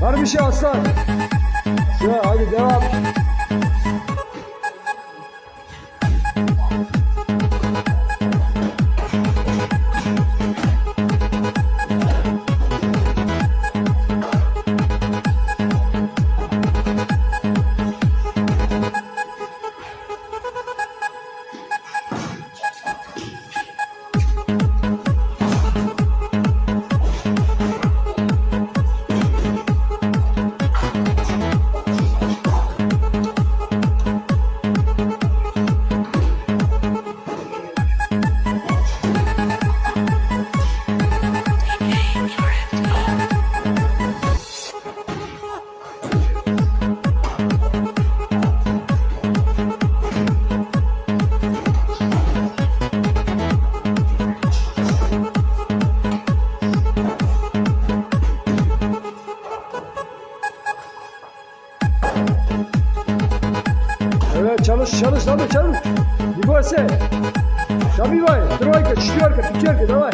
Var bir şey aslan. Şöyle hadi devam. Evet çalış çalış hadi çalış. Bir boyse. Забивай, тройка, четверка, пятерка, давай.